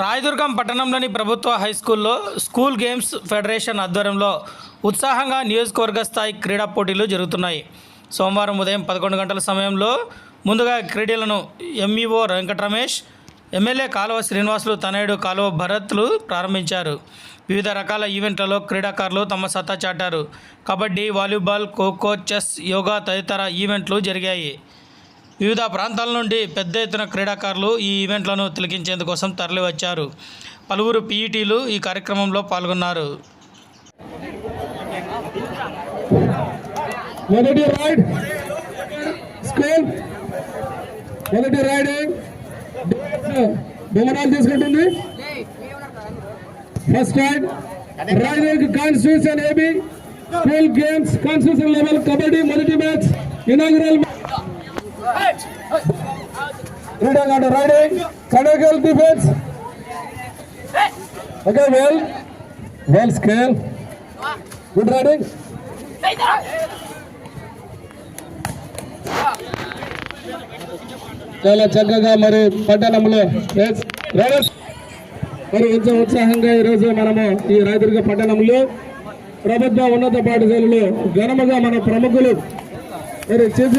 రాయదుర్గం పట్టణంలోని ప్రభుత్వ హై స్కూల్లో స్కూల్ గేమ్స్ ఫెడరేషన్ ఆధ్వర్యంలో ఉత్సాహంగా నియోజకవర్గ స్థాయి క్రీడా పోటీలు జరుగుతున్నాయి. సోమవారం ఉదయం పదకొండు గంటల సమయంలో ముందుగా క్రీడలను ఎంఈఓ వెంకటరమేష్ ఎమ్మెల్యే కాలువ శ్రీనివాసులు తనయుడు కాలువ భరత్లు ప్రారంభించారు. వివిధ రకాల ఈవెంట్లలో క్రీడాకారులు తమ సత్తా చాటారు. కబడ్డీ వాలీబాల్ ఖోఖో చెస్ యోగా తదితర ఈవెంట్లు జరిగాయి. వివిధ ప్రాంతాల నుండి పెద్ద ఎత్తున క్రీడాకారులు ఈ ఈవెంట్లను తిలకించేందుకోసం తరలివచ్చారు. పలువురు పీఈటీలు ఈ కార్యక్రమంలో పాల్గొన్నారు. మొదటి రైడ్ స్కూల్ మొదటి రైడింగ్ బొమ్మరాలు తీసుకుంటుంది. First raid raiding constitution A B school games constitution level kabaddi మొదటి మ్యాచ్ ఇనాగ్రల్ క్రీడాకాండ raiding కడగల్ defence okay well well scale good raiding చాలా చక్కగా మరి పట్టణంలో మరి ఎంతో ఉత్సాహంగా ఈరోజు మనము ఈ రాయదుర్గ పట్టణంలో ప్రభుత్వ ఉన్నత పాఠశాలలో ఘనముగా మన ప్రముఖులు మరి చీఫ్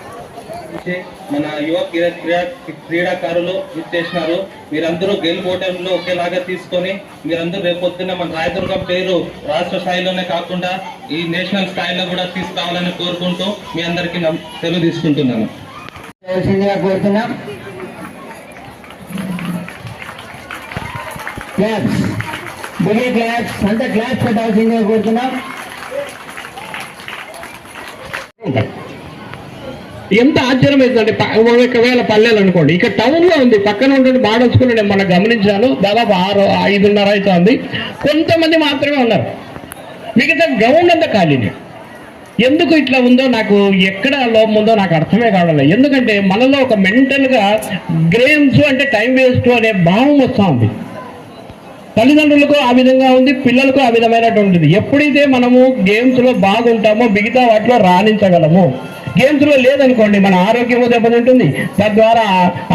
eight. మన యువ క్రీడా క్రీడా- క్రీడాకారులు చేసినారు. మీరందరూ గెలుపోటంలో ఒకేలాగా తీసుకొని మీరందరూ రేపొద్దున మన రాయదుర్గం పేరు రాష్ట్ర స్థాయిలోనే కాకుండా ఈ నేషనల్ స్థాయిలో కూడా తీసుకురావాలని కోరుకుంటూ మీ అందరికీ నమ్- తీసుకుంటున్నాను. కోరుతున్నాం. క్లాప్స్ బిగే క్లాప్స్ అంతా క్లాప్స్ పెట్టాల్సిందిగా కోరుతున్నాం. ఎంత ఆశ్చర్యం అవుతుందంటే ఒకవేళ పల్లెలు అనుకోండి. ఇక్కడ టౌన్లో ఉంది పక్కన ఉంటుంది మోడల్ స్కూల్ నేను మనం గమనించాను. దాదాపు ఆరు ఐదున్నర అవుతుంది కొంతమంది మాత్రమే ఉన్నారు. మిగతా గ్రౌండ్ అంతా ఖాళీనే. ఎందుకు ఇట్లా ఉందో నాకు ఎక్కడ లోపం ఉందో నాకు అర్థమే కావడం ఎందుకంటే మనలో ఒక మెంటల్గా గ్రేమ్స్ అంటే టైం వేస్ట్ అనే భావం వస్తూ ఉంది. తల్లిదండ్రులకు ఆ విధంగా ఉంది పిల్లలకు ఆ విధమైనటువంటిది ఎప్పుడైతే మనము గేమ్స్లో బాగుంటామో మిగతా వాటిలో రాణించగలము. గేమ్స్లో లేదనుకోండి మన ఆరోగ్యం దెబ్బతింటుంది. తద్వారా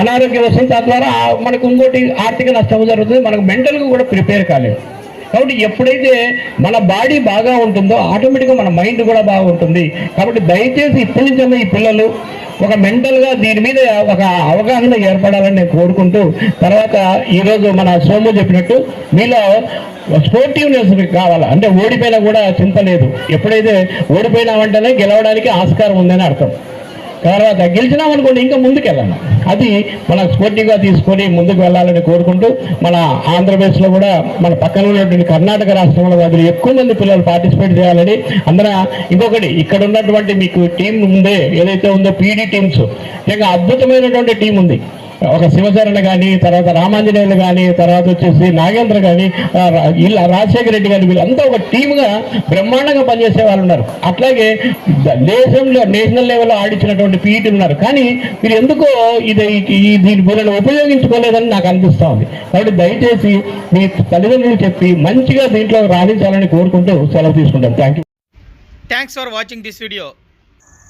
అనారోగ్యం వస్తుంది తద్వారా మనకు ఇంకోటి ఆర్థిక నష్టం జరుగుతుంది మనకు మెంటల్గా కూడా ప్రిపేర్ కాలేదు. కాబట్టి ఎప్పుడైతే మన బాడీ బాగా ఉంటుందో ఆటోమేటిక్గా మన మైండ్ కూడా బాగుంటుంది. కాబట్టి దయచేసి ఇప్పటి నుంచి ఈ పిల్లలు ఒక మెంటల్గా దీని మీద ఒక అవగాహన ఏర్పడాలని నేను కోరుకుంటూ తర్వాత ఈరోజు మన సోము చెప్పినట్టు మీలో స్పోర్టివ్నెస్ కావాలి? అంటే ఓడిపోయినా కూడా చింత లేదు. ఎప్పుడైతే ఓడిపోయినామంటేనే గెలవడానికి ఆస్కారం ఉందని అర్థం. తర్వాత గెలిచినామనుకోండి ఇంకా ముందుకెళ్ళాలి. అది మన స్పోర్టివ్గా తీసుకొని ముందుకు వెళ్ళాలని కోరుకుంటూ మన ఆంధ్రప్రదేశ్లో కూడా మన పక్కన ఉన్నటువంటి కర్ణాటక రాష్ట్రంలో వాళ్ళు ఎక్కువ మంది పిల్లలు పార్టిసిపేట్ చేయాలని అందరూ ఇంకొకటి ఇక్కడ ఉన్నటువంటి మీకు టీం ఉందే ఏదైతే ఉందో పీడీ టీమ్స్ ఇంకా అద్భుతమైనటువంటి టీం ఉంది. ఒక శివచరణ కానీ తర్వాత రామాంజనేయులు కానీ తర్వాత వచ్చేసి నాగేంద్ర కానీ ఇలా రా- రాజశేఖర రెడ్డి కానీ వీళ్ళంతా ఒక టీమ్గా బ్రహ్మాండంగా పనిచేసే వాళ్ళు ఉన్నారు. అట్లాగే దేశంలో నేషనల్ లెవెల్లో ఆడించినటువంటి పీఈటీలు ఉన్నారు. కానీ మీరు ఎందుకో ఇది ఈ దీని వీళ్ళని ఉపయోగించుకోలేదని నాకు అనిపిస్తూ ఉంది. కాబట్టి దయచేసి మీ తల్లిదండ్రులు చెప్పి మంచిగా దీంట్లో రాణించాలని కోరుకుంటూ సెలవు తీసుకుంటాను thank you thanks for watching this video